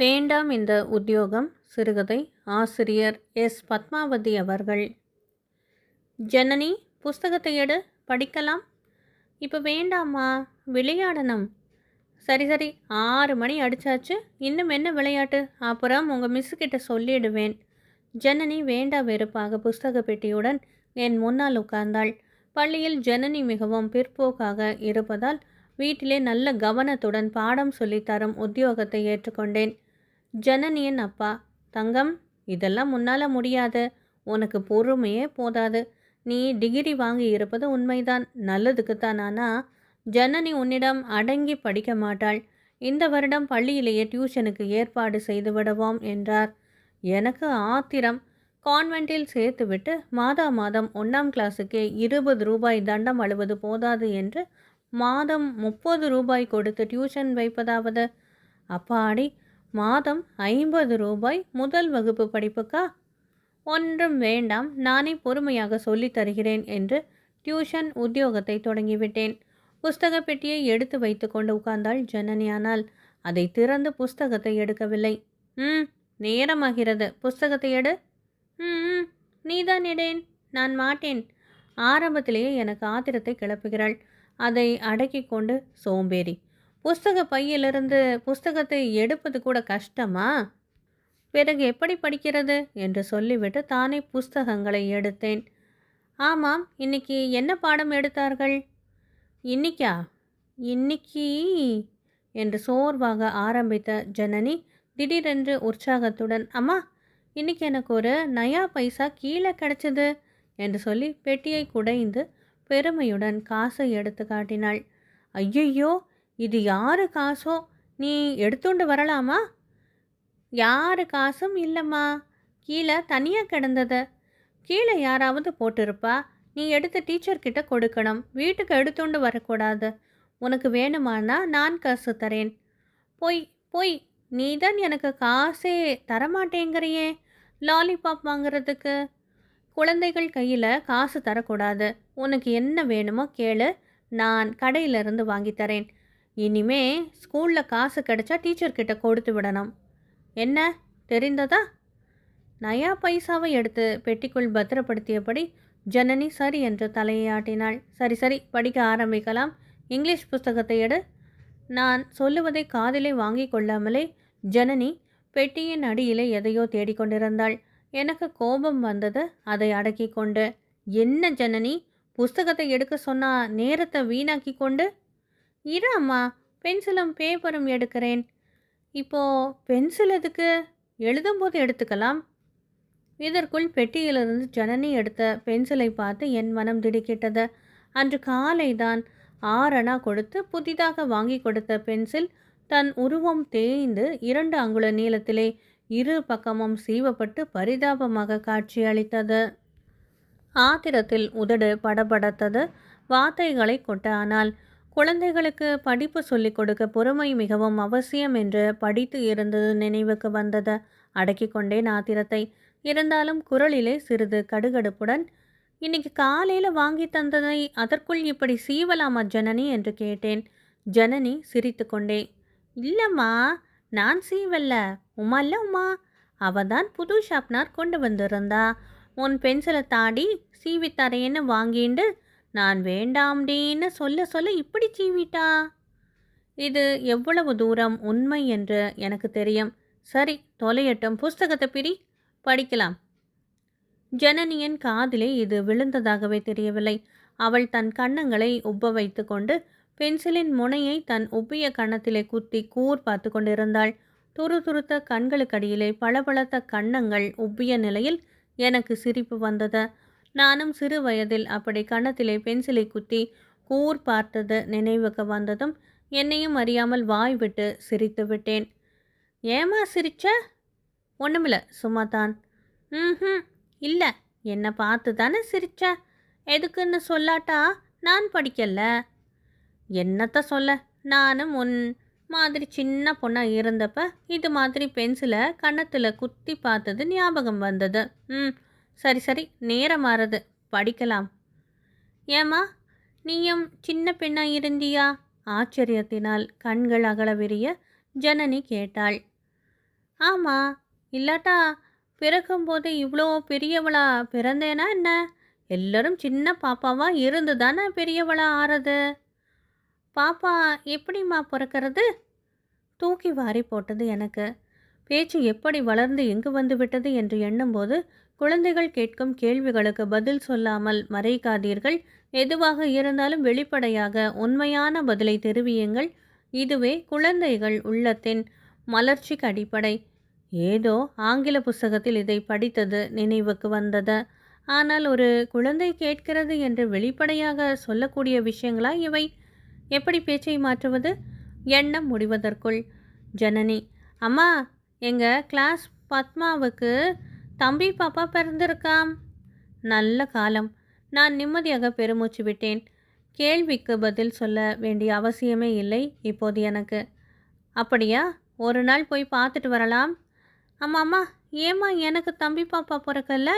வேண்டாம் இந்த உத்தியோகம் சிறுகதை ஆசிரியர் எஸ். பத்மாவதி அவர்கள். ஜனனி புஸ்தகத்தை எடு படிக்கலாம். இப்போ வேண்டாமா விளையாடணும். சரி சரி ஆறு மணி அடிச்சாச்சு இன்னும் என்ன விளையாட்டு? அப்புறம் உங்கள் மிஸ்ஸுக்கிட்ட சொல்லிடுவேன். ஜனனி வேண்டா வெறுப்பாக புஸ்தக பெட்டியுடன் என் முன்னால் உட்கார்ந்தாள். பள்ளியில் ஜனனி மிகவும் பிற்போக்காக இருப்பதால் வீட்டிலே நல்ல கவனத்துடன் பாடம் சொல்லித்தரும் உத்தியோகத்தை ஏற்றுக்கொண்டேன். ஜனனியின் அப்பா தங்கம் இதெல்லாம் முன்னால் முடியாது. உனக்கு பொறுமையே போதாது. நீ டிகிரி வாங்கி இருப்பது உண்மைதான். நல்லதுக்குத்தான் ஆனால் ஜனனி உன்னிடம் அடங்கி படிக்க மாட்டாள். இந்த வருடம் பள்ளியிலேயே டியூஷனுக்கு ஏற்பாடு செய்து விடுவோம் என்றார். எனக்கு ஆத்திரம். கான்வென்ட்டில் சேர்த்துவிட்டு மாதா மாதம் ஒன்றாம் கிளாஸுக்கே இருபது ரூபாய் தண்டம் அழுவது போதாது என்று மாதம் முப்பது ரூபாய் கொடுத்து டியூஷன் வைப்பதாவது? அப்பாடி மாதம் ஐம்பது ரூபாய் முதல் வகுப்பு படிப்புக்கா? ஒன்றும் வேண்டாம் நானே பொறுமையாக சொல்லித் தருகிறேன் என்று டியூஷன் உத்தியோகத்தை தொடங்கிவிட்டேன். புஸ்தக பெட்டியை எடுத்து வைத்து கொண்டு உட்கார்ந்தாள் ஜனனி. ஆனால் அதை திறந்து புஸ்தகத்தை எடுக்கவில்லை. ம் நேரமாகிறது. புஸ்தகத்தை எடு. ம் ம், நீதான் இடேன் நான் மாட்டேன். ஆரம்பத்திலேயே எனக்கு ஆத்திரத்தை கிளப்புகிறாள். அதை அடக்கிக் கொண்டு சோம்பேறி புஸ்தக பையிலிருந்து புஸ்தகத்தை எடுப்பது கூட கஷ்டமா? பிறகு எப்படி படிக்கிறது? என்று சொல்லிவிட்டு தானே புஸ்தகங்களை எடுத்தேன். ஆமாம் இன்னைக்கு என்ன பாடம் எடுத்தார்கள்? இன்னிக்கா? இன்னைக்கு? என்று சோர்வாக ஆரம்பித்த ஜனனி திடீரென்று உற்சாகத்துடன் அம்மா இன்னைக்கு எனக்கு ஒரு நயா பைசா கீழே கிடச்சிது என்று சொல்லி பெட்டியை குடைந்து பெருமையுடன் காசை எடுத்து காட்டினாள். ஐயையோ இது யாரு காசோ நீ எடுத்துண்டு வரலாமா? யாரு காசும் இல்லைம்மா. கீழே தனியாக கிடந்தது. கீழே யாராவது போட்டிருப்பா. நீ எடுத்து டீச்சர்கிட்ட கொடுக்கணும். வீட்டுக்கு எடுத்துண்டு வரக்கூடாது. உனக்கு வேணுமானா நான் காசு தரேன். பொய் பொய். நீ தான் எனக்கு காசே தரமாட்டேங்கிறியே. லாலிபாப் வாங்குறதுக்கு. குழந்தைகள் கையில் காசு தரக்கூடாது. உனக்கு என்ன வேணுமோ கேளு. நான் கடையிலிருந்து வாங்கி தரேன். இனிமே ஸ்கூலில் காசு கிடைச்சா டீச்சர்கிட்ட கொடுத்து விடணும். என்ன? தெரிந்ததா? நயா பைசாவை எடுத்து பெட்டிக்குள் பத்திரப்படுத்தியபடி ஜனனி சரி என்று தலையை ஆட்டினாள் சரி சரி படிக்க ஆரம்பிக்கலாம். இங்கிலீஷ் புஸ்தகத்தை எடு. நான் சொல்லுவதை காதிலே வாங்கி கொள்ளாமலே ஜனனி பெட்டியின் அடியிலே எதையோ தேடிக்கொண்டிருந்தாள். எனக்கு கோபம் வந்தது. அதை அடக்கி கொண்டு என்ன ஜனனி? புஸ்தகத்தை எடுக்க சொன்னா நேரத்தை வீணாக்கி கொண்டு இரு அம்மா பென்சிலும் பேப்பரும் எடுக்கிறேன். இப்போ பென்சில் எதுக்கு? எழுதும்போது எடுத்துக்கலாம். இதற்குள் பெட்டியிலிருந்து ஜனனி எடுத்த பென்சிலை பார்த்து என் மனம் திடுக்கிட்டது. அன்று காலைதான் ஆறணா கொடுத்து புதிதாக வாங்கி கொடுத்த பென்சில் தன் உருவம் தேய்ந்து இரண்டு அங்குல நீளத்திலே இரு பக்கமும் சீவப்பட்டு பரிதாபமாக காட்சியளித்தது ஆத்திரத்தில் உதடு படபடத்தது. வார்த்தைகளை கொட்ட ஆனால் குழந்தைகளுக்கு படிப்பு சொல்லிக் கொடுக்க பொறுமை மிகவும் அவசியம் என்று படித்து இருந்தது நினைவுக்கு வந்தது. அடக்கி கொண்டேன் ஆத்திரத்தை இருந்தாலும் குரலிலே சிறிது கடுகடுப்புடன் இன்னைக்கு காலையில் வாங்கி தந்ததை அதற்குள் இப்படி சீவலாமா ஜனனி என்று கேட்டேன். ஜனனி சிரித்துக்கொண்டே இல்லைம்மா நான் சீவல்ல. உமா இல்ல உமா. அவ தான் புது ஷாப்னார் கொண்டு வந்திருந்தா. உன் பென்சிலை தாடி சீவித்தரையன்னு வாங்கிண்டு நான் வேண்டாம்டேன்னு சொல்ல சொல்ல இப்படி சீவிட்டா? இது எவ்வளவு தூரம் உண்மை என்று எனக்கு தெரியும். சரி தொலையட்டும். புஸ்தகத்தை பிரி படிக்கலாம். ஜனனியின் காதிலே இது விழுந்ததாகவே தெரியவில்லை. அவள் தன் கண்ணங்களை உப்ப வைத்து கொண்டு பென்சிலின் முனையை தன் உப்பிய கன்னத்திலே குத்தி கூர் பார்த்து கொண்டிருந்தாள். துருதுருத்த கண்களுக்கடியிலே பளபளத்த கன்னங்கள் உப்பிய நிலையில் எனக்கு சிரிப்பு வந்தது. நானும் சிறு வயதில் அப்படி கன்னத்திலே பென்சிலை குத்தி கூர் பார்த்தது நினைவுக்கு வந்ததும் என்னையும் அறியாமல் வாய் விட்டு சிரித்து விட்டேன். ஏமா சிரிச்ச? ஒன்றுமில்ல சும்மா தான் ம் இல்லை என்னை பார்த்து தானே சிரிச்ச? எதுக்குன்னு சொல்லாட்டா நான் படிக்கல. என்னத்த சொல்ல நானும் உன் மாதிரி சின்ன பொண்ணாக இருந்தப்ப இது மாதிரி பென்சிலை கன்னத்தில் குத்தி பார்த்தது ஞாபகம் வந்தது. ம் சரி சரி. நேரம் மாறுது படிக்கலாம். ஏம்மா நீயும் சின்ன பெண்ணா இருந்தியா? ஆச்சரியத்தினால் கண்கள் அகல விரிய ஜனனி கேட்டாள். ஆமாம் இல்லாட்டா பிறக்கும்போது இவ்வளோ பெரியவளா பிறந்தேனா என்ன? எல்லோரும் சின்ன பாப்பாவா இருந்து தானே பெரியவளா ஆறது? பாப்பா எப்படிம்மா பிறக்கிறது? தூக்கி வாரி போட்டது எனக்கு. பேச்சு எப்படி வளர்ந்து எங்கு வந்து விட்டது என்று எண்ணும்போது குழந்தைகள் கேட்கும் கேள்விகளுக்கு பதில் சொல்லாமல் மறைக்காதீர்கள். எதுவாக இருந்தாலும் வெளிப்படையாக உண்மையான பதிலை தெரிவியுங்கள். இதுவே குழந்தைகள் உள்ளத்தின் மலர்ச்சிக்கு அடிப்படை. ஏதோ ஆங்கில புஸ்தகத்தில் இதை படித்தது நினைவுக்கு வந்தது. ஆனால் ஒரு குழந்தை கேட்கிறது என்று வெளிப்படையாக சொல்லக்கூடிய விஷயங்களா இவை? எப்படி பேச்சை மாற்றுவது? எண்ணம் முடிவதற்குள். ஜனனி அம்மா எங்கள் கிளாஸ் பத்மாவுக்கு தம்பி பாப்பா பிறந்திருக்காம் நல்ல காலம். நான் நிம்மதியாக பெருமூச்சு விட்டேன். கேள்விக்கு பதில் சொல்ல வேண்டிய அவசியமே இல்லை இப்போது எனக்கு. அப்படியா? ஒரு நாள் போய் பார்த்துட்டு வரலாம். அம்மா அம்மா ஏம்மா எனக்கு தம்பி பாப்பா பிறக்கல?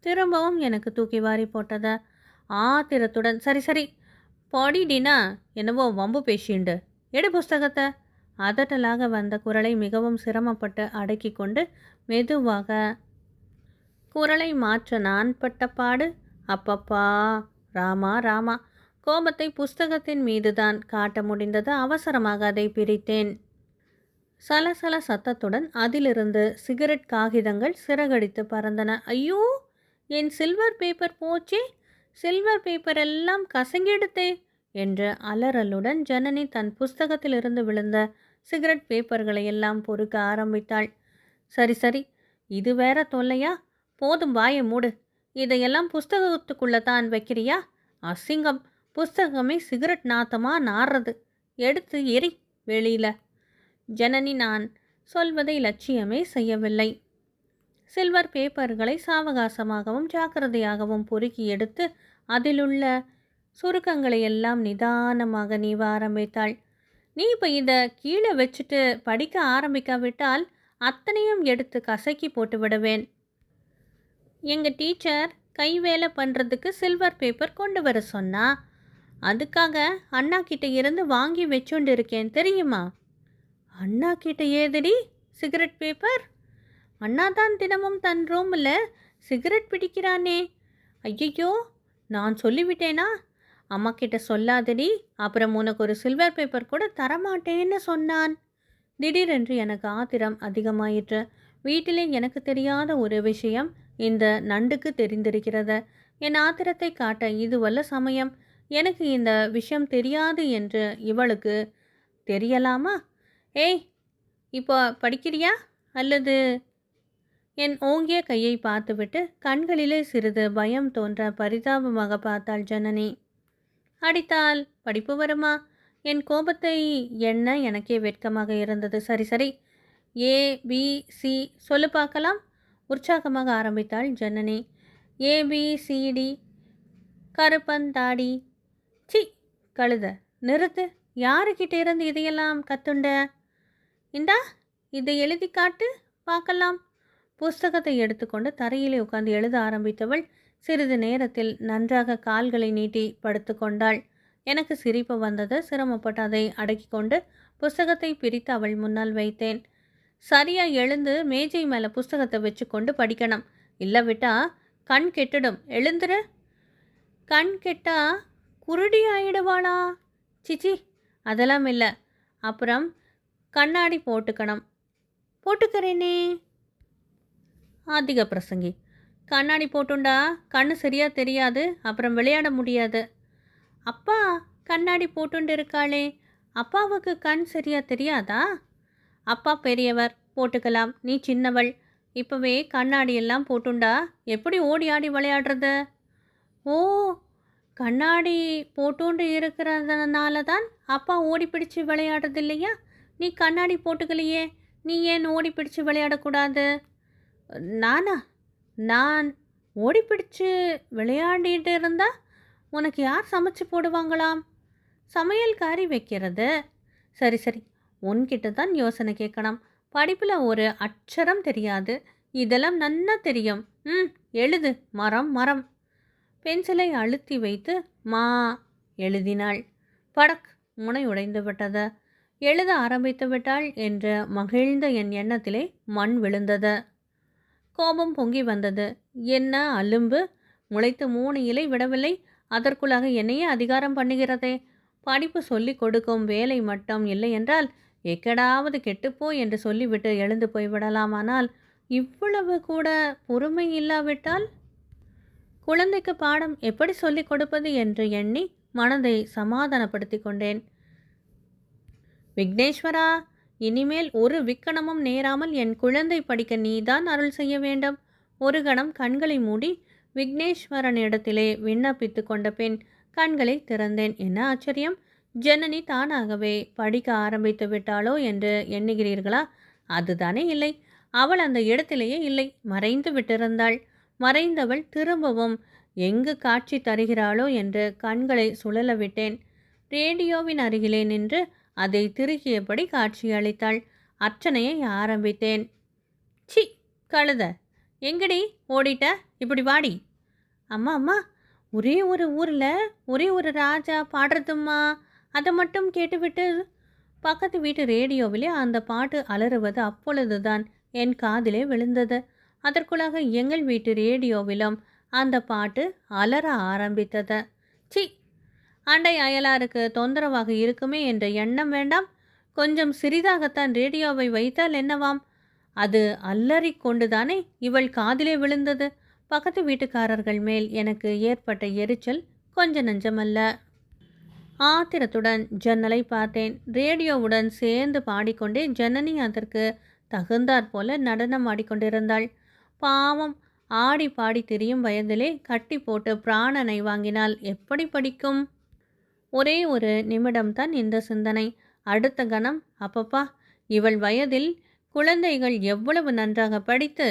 திரும்பவும் எனக்கு தூக்கி வாரி போட்டத? ஆத்திரத்துடன் சரி சரி. பாடிடினா என்னவோ வம்பு பேசிண்டு. எடு புஸ்தகத்தை. அதட்டலாக வந்த குரலை மிகவும் சிரமப்பட்டு அடக்கி கொண்டு மெதுவாக குரலை மாற்ற நான் பட்ட பாடு? அப்பப்பா ராமா ராமா. கோபத்தை புஸ்தகத்தின் மீதுதான் காட்ட முடிந்தது. அவசரமாக அதை பிரித்தேன். சலசல சத்தத்துடன் அதிலிருந்து சிகரெட் காகிதங்கள் சிறகடித்து பறந்தன. ஐயோ! என் சில்வர் பேப்பர் போச்சே! சில்வர் பேப்பர் எல்லாம் கசங்கிடுத்தே! என்று அலறலுடன் ஜனனி தன் புஸ்தகத்திலிருந்து விழுந்த சிகரெட் பேப்பர்களை எல்லாம் பொறுக்க ஆரம்பித்தாள். சரி சரி இது வேற தொல்லையா? போதும் வாயை மூடு. இதையெல்லாம் புஸ்தகத்துக்குள்ளே தான் வைக்கிறியா? அசிங்கம். புஸ்தகமே சிகரெட் நாத்தமாக நாடுறது எடுத்து எரி வெளியில. ஜனனி நான் சொல்வதை லட்சியமே செய்யவில்லை. சில்வர் பேப்பர்களை சாவகாசமாகவும் ஜாக்கிரதையாகவும் பொறுக்கி எடுத்து அதிலுள்ள சுருக்கங்களை எல்லாம் நிதானமாக நீவ ஆரம்பித்தாள். நீ இப்போ இதை கீழே வச்சுட்டு படிக்க ஆரம்பிக்காவிட்டால் அத்தனையும் எடுத்து கசக்கி போட்டு விடுவேன். எங்கள் டீச்சர் கை வேலை பண்ணுறதுக்கு சில்வர் பேப்பர் கொண்டு வர சொன்னா அதுக்காக அண்ணா கிட்ட இருந்து வாங்கி வச்சுண்டு இருக்கேன் தெரியுமா? அண்ணா கிட்ட ஏதடி சிகரெட் பேப்பர்? அண்ணா தான் தினமும் தன் ரூமில் சிகரெட் பிடிக்கிறானே. ஐயையோ நான் சொல்லிவிட்டேனா? அம்மா கிட்ட சொல்லாதடி அப்புறம் உனக்கு ஒரு சில்வர் பேப்பர் கூட தரமாட்டேன்னு சொன்னான். திடீரென்று எனக்கு ஆத்திரம் அதிகமாயிற்று. வீட்டிலே எனக்கு தெரியாத ஒரு விஷயம் இந்த நண்டுக்கு தெரிந்திருக்கிறது. என் ஆத்திரத்தை காட்ட இதுவல்ல சமயம். எனக்கு இந்த விஷயம் தெரியாது என்று இவளுக்கு தெரியலாமா? ஏய் இப்போ படிக்கிறியா? அல்லது? என் ஓங்கிய கையை பார்த்துவிட்டு கண்களிலே சிறிது பயம் தோன்ற பரிதாபமாக பார்த்தாள் ஜனனி. அடித்தால் படிப்பு வருமா? என் கோபத்தை எண்ண எனக்கே வெட்கமாக இருந்தது. சரி சரி. ஏ பி சி சொல்லு பார்க்கலாம். உற்சாகமாக ஆரம்பித்தாள் Janani A B C D கருப்பந்தாடி C கழுத. நிறுத்து. யாருக்கிட்ட இருந்து இதையெல்லாம் கத்துண்ட? இந்தா இதை எழுதி காட்டு. பார்க்கலாம். புஸ்தகத்தை எடுத்துக்கொண்டு தரையிலே உட்கார்ந்து எழுத ஆரம்பித்தவள் சிறிது நேரத்தில் நன்றாக கால்களை நீட்டி படுத்துக்கொண்டாள் எனக்கு சிரிப்பு வந்தது. சிரமப்பட்டு அதை அடக்கி கொண்டு புஸ்தகத்தை பிரித்து அவள் முன்னால் வைத்தேன். சரியா எழுந்து மேஜை மேலே புஸ்தகத்தை வச்சுக்கொண்டு படிக்கணும். இல்லை விட்டா கண் கெட்டுடும். எழுந்துரு. கண் கெட்டா குருடி ஆயிடுவாளா? சிச்சி அதெல்லாம் இல்லை. அப்புறம் கண்ணாடி போட்டுக்கணும். போட்டுக்கிறேனே. அதிக பிரசங்கி கண்ணாடி போட்டுண்டா? கண்ணு சரியாக தெரியாது. அப்புறம் விளையாட முடியாது. அப்பா கண்ணாடி போட்டுண்டு இருக்காளே. அப்பாவுக்கு கண் சரியாக தெரியாதா? அப்பா பெரியவர் போட்டுக்கலாம். நீ சின்னவள். இப்போவே கண்ணாடி எல்லாம் போட்டுண்டா? எப்படி ஓடி ஆடி விளையாடுறது? ஓ கண்ணாடி போட்டுண்டு இருக்கிறதுனால தான் அப்பா ஓடி பிடிச்சு விளையாடுறது இல்லையா? நீ கண்ணாடி போட்டுக்கலையே. நீ ஏன் ஓடி பிடிச்சு விளையாடக்கூடாது? நானா? நான் ஓடி பிடிச்சு விளையாடிட்டு இருந்தா உனக்கு யார் சமைச்சு போடுவாங்களாம்? சமையல்காரி வைக்கிறது. சரி சரி. உன்கிட்ட தான் யோசனை கேட்கணும். படிப்பில் ஒரு அட்சரம் தெரியாது. இதெல்லாம் நன்னா தெரியும். ம் எழுது. மரம் மரம். பென்சிலை அழுத்தி வைத்து மா எழுதினாள். படக் முனை உடைந்து விட்டது. எழுத ஆரம்பித்து விட்டாள் என்று மகிழ்ந்த என் எண்ணத்திலே மண் விழுந்தது. கோபம் பொங்கி வந்தது. என்ன அலும்பு? முளைத்து மூணு இலை விடவில்லை. அதற்குள்ளாக என்னையே அதிகாரம் பண்ணுகிறதே? படிப்பு சொல்லிக் கொடுக்கும் வேலை மட்டும் இல்லை என்றால் எக்கடாவது கெட்டுப்போ என்று சொல்லிவிட்டு எழுந்து போய்விடலாமானால் இவ்வளவு கூட பொறுமை இல்லாவிட்டால்? குழந்தைக்கு பாடம் எப்படி சொல்லிக் கொடுப்பது என்று எண்ணி மனதை சமாதானப்படுத்தி கொண்டேன். விக்னேஸ்வரா! இனிமேல் ஒரு விக்கணமும் நேராமல் என் குழந்தை படிக்க நீதான் அருள் செய்ய வேண்டும். ஒரு கணம் கண்களை மூடி விக்னேஸ்வரனிடத்திலே விண்ணப்பித்து கொண்ட பின் கண்களை திறந்தேன். என்ன ஆச்சரியம்? ஜனனி தானாகவே படிக்க ஆரம்பித்து விட்டாளோ என்று எண்ணுகிறீர்களா? அதுதானே இல்லை. அவள் அந்த இடத்திலேயே இல்லை. மறைந்து விட்டிருந்தாள். மறைந்தவள் திரும்பவும் எங்கு காட்சி தருகிறாளோ என்று கண்களை சுழல விட்டேன். ரேடியோவின் அருகிலே நின்று அதை திருகியபடி காட்சியளித்தாள். அர்ச்சனையை ஆரம்பித்தேன். சி கழுத எங்கடி ஓடிட்ட? இப்படி வாடி. அம்மா அம்மா ஒரே ஒரு ஊரில் ஒரே ஒரு ராஜா பாடுறதும்மா. அதை மட்டும் கேட்டுவிட்டு பக்கத்து வீட்டு ரேடியோவிலே அந்த பாட்டு அலறுவது அப்பொழுதுதான் என் காதிலே விழுந்தது. அதற்குள்ளாக எங்கள் வீட்டு ரேடியோவிலும் அந்த பாட்டு அலற ஆரம்பித்தது. சி அண்டை அயலாருக்கு தொந்தரவாக இருக்குமே என்ற எண்ணம் வேண்டாம். கொஞ்சம் சிறிதாகத்தான் ரேடியோவை வைத்தால் என்னவாம்? அது அல்லறி கொண்டுதானே இவள் காதிலே விழுந்தது. பக்கத்து வீட்டுக்காரர்கள் மேல் எனக்கு ஏற்பட்ட எரிச்சல் கொஞ்ச நஞ்சமல்ல. ஆத்திரத்துடன் ஜன்னலை பார்த்தேன். ரேடியோவுடன் சேர்ந்து பாடிக்கொண்டே ஜனனி அதற்கு தகுந்தாற் போல நடனம் ஆடிக்கொண்டிருந்தாள். பாவம் ஆடி பாடி திரியும் வயதிலே கட்டி போட்டு பிராணனை வாங்கினால் எப்படி படிக்கும்? ஒரே ஒரு நிமிடம்தான் இந்த சிந்தனை. அடுத்த கணம் அப்பப்பா இவள் வயதில் குழந்தைகள் எவ்வளவு நன்றாக படித்து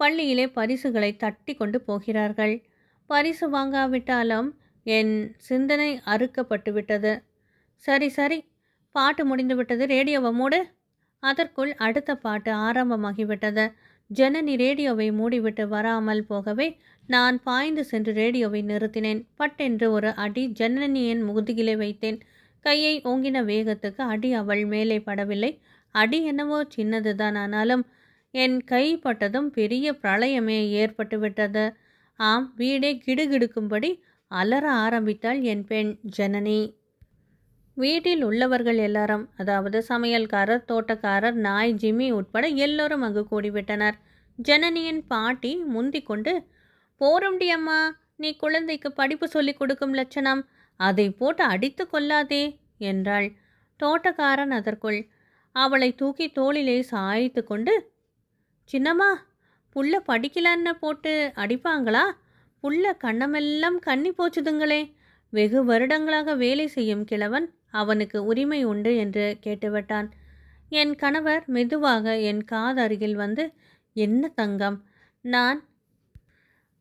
பள்ளியிலே பரிசுகளை தட்டி கொண்டு போகிறார்கள். பரிசு வாங்காவிட்டாலும் என் சிந்தனை அறுக்கப்பட்டு விட்டது. சரி சரி பாட்டு முடிந்து விட்டது. ரேடியோவை மூடு. அதற்குள் அடுத்த பாட்டு ஆரம்பமாகிவிட்டது ஜனனி ரேடியோவை மூடிவிட்டு வராமல் போகவே நான் பாய்ந்து சென்று ரேடியோவை நிறுத்தினேன். பட்டென்று ஒரு அடி ஜனனியின் முதுகிலே வைத்தேன். கையை ஓங்கின வேகத்துக்கு அடி அவள் மேலே படவில்லை. அடி என்னவோ சின்னதுதான் ஆனாலும் என் கை பட்டதும் பெரிய பிரளயமே ஏற்பட்டுவிட்டது ஆம் வீடே கிடுகிடுக்கும்படி அலற ஆரம்பித்தாள் என் பெண் ஜனனி. வீட்டில் உள்ளவர்கள் எல்லாரும் அதாவது சமையல்காரர் தோட்டக்காரர் நாய் ஜிம்மி உட்பட எல்லோரும் அங்கு கூடிவிட்டனர். ஜனனியின் பாட்டி முந்திக் கொண்டு போரும்டி அம்மா நீ குழந்தைக்கு படிப்பு சொல்லிக் கொடுக்கும் லட்சணம். அதை போட்டு அடித்து கொள்ளாதே என்றாள் தோட்டக்காரன் அதற்குள். அவளை தூக்கி தோளிலே சாய்த்து கொண்டு சின்னம்மா புள்ள படிக்கலான்னு போட்டு அடிப்பாங்களா? புள்ள கண்ணமெல்லாம் கண்ணி போச்சுதுங்களே. வெகு வருடங்களாக வேலை செய்யும் கிழவன் அவனுக்கு உரிமை உண்டு என்று கேட்டுவிட்டான். என் கணவர் மெதுவாக என் காதருகில் வந்து என்ன தங்கம்? நான்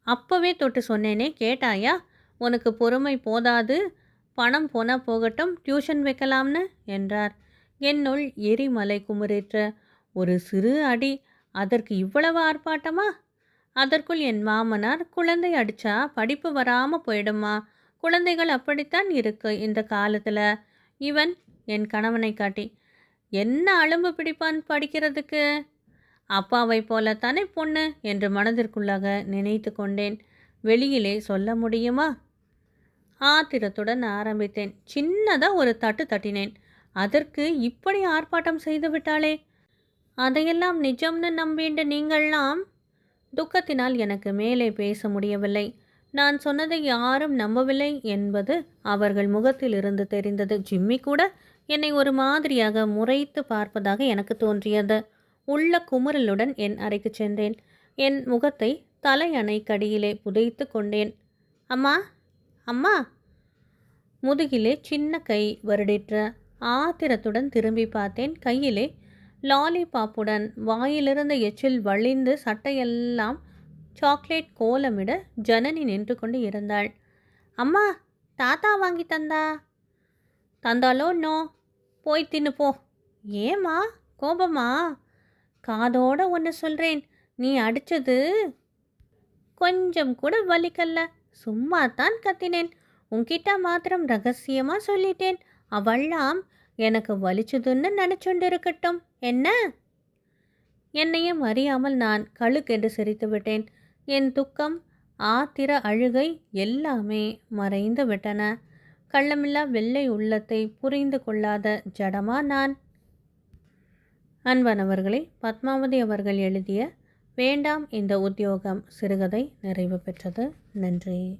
அப்போவே தொட்டு சொன்னேனே கேட்டாயா? உனக்கு பொறுமை போதாது பணம் போனால் போகட்டும் டியூஷன் வைக்கலாம்னு? என்றார். என்னுள் எரிமலை குமுறிற்ற. ஒரு சிறு அடி அதற்கு இவ்வளவு ஆர்ப்பாட்டமா? அதற்குள் என் மாமனார் குழந்தை அடிச்சா படிப்பு வராமல் போயிடுமா? குழந்தைகள் அப்படித்தான் இருக்கு இந்த காலத்தில். இவன் என் கணவனை காட்டி என்ன அலும்பு பிடிப்பான் படிக்கிறதுக்கு? அப்பாவை போலத்தானே பொண்ணு? என்று மனதிற்குள்ளாக நினைத்து கொண்டேன். வெளியிலே சொல்ல முடியுமா? ஆத்திரத்துடன் ஆரம்பித்தேன். சின்னதாக ஒரு தட்டு தட்டினேன். அதற்கு இப்படி ஆர்ப்பாட்டம் செய்து விட்டாளே? அதையெல்லாம் நிஜம்னு நம்பின்ற நீங்கள்லாம்? துக்கத்தினால் எனக்கு மேலே பேச முடியவில்லை. நான் சொன்னதை யாரும் நம்பவில்லை என்பது அவர்கள் முகத்தில் இருந்து தெரிந்தது. ஜிம்மி கூட என்னை ஒரு மாதிரியாக முறைத்து பார்ப்பதாக எனக்கு தோன்றியது. உள்ள குமுறலுடன் என் அறைக்கு சென்றேன். என் முகத்தை தலையணை கடியிலே புதைத்து கொண்டேன். அம்மா அம்மா! முதுகிலே சின்ன கை வருடிற்ற. ஆத்திரத்துடன் திரும்பி பார்த்தேன். கையிலே லாலிபாப்புடன் வாயிலிருந்த எச்சில் வழிந்து சட்டையெல்லாம் சாக்லேட் கோலமிட ஜனனி நின்று கொண்டு இருந்தாள். அம்மா தாத்தா வாங்கி தந்தா? தந்தாலோ நோ. போய் தின்னு போ. ஏம்மா? கோபமா? காதோட ஒன்று சொல்கிறேன் நீ அடித்தது கொஞ்சம் கூட வலிக்கல்ல. சும்மா தான் கத்தினேன். உன்கிட்ட மாத்திரம் ரகசியமாக சொல்லிட்டேன். அவள்லாம் எனக்கு வலிச்சதுன்னு நினச்சுண்டு இருக்கட்டும் என்ன? என்னையும் அறியாமல் நான் கழுக்கென்று சிரித்து விட்டேன் என் துக்கம் ஆத்திர அழுகை எல்லாமே மறைந்து விட்டன. கள்ளமில்லா வெள்ளை உள்ளத்தை புரிந்து கொள்ளாத ஜடமா நான்? அன்பானவர்களே பத்மாவதி அவர்கள் எழுதிய வேண்டாம் இந்த உத்தியோகம் சிறுகதை நிறைவு பெற்றது. நன்றி.